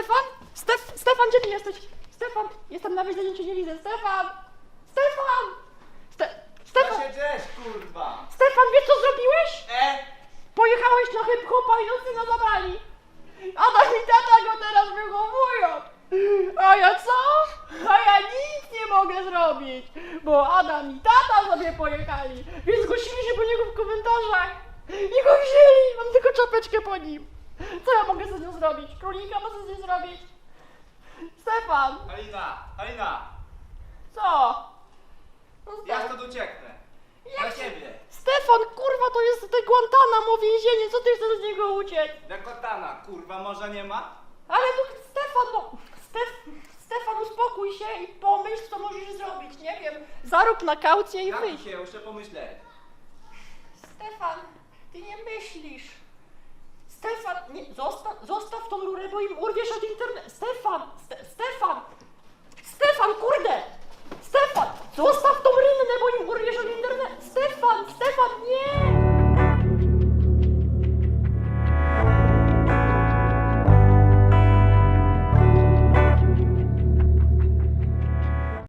Stefan? Stef, Stefan, gdzie ty jesteś? Stefan, jestem na wyjściu, cię nie widzę. Stefan! Stefan! Ste, Co Stefan, się drzesz, kurwa? Stefan, wiesz co zrobiłeś? E? Pojechałeś na hip-hopa i nos syna zabrali. Adam i tata go teraz wychowują. A ja co? A ja nic nie mogę zrobić, bo Adam i tata sobie pojechali, więc zgłosili się po niego w komentarzach. I go wzięli, mam tylko czapeczkę po nim. Co ja mogę z nią zrobić? Królika mogę z nią zrobić? Stefan, Halina, Halina, co? No ja stąd ucieknę. Jak Na się- ciebie. Stefan, kurwa, to jest te Guantanamo więzienie, co ty chcesz z niego uciec? Na kotana, kurwa, może nie ma? Ale no Stefan, no Stef, Stefan uspokój się i pomyśl co możesz zrobić, nie wiem, zarób na kaucję i Jak wyjdź. się, muszę pomyśleć. Stefan, ty nie myślisz. Nie, zostaw, zostaw tą rurę, bo im urwiesz od internetu. Stefan, Ste, Stefan,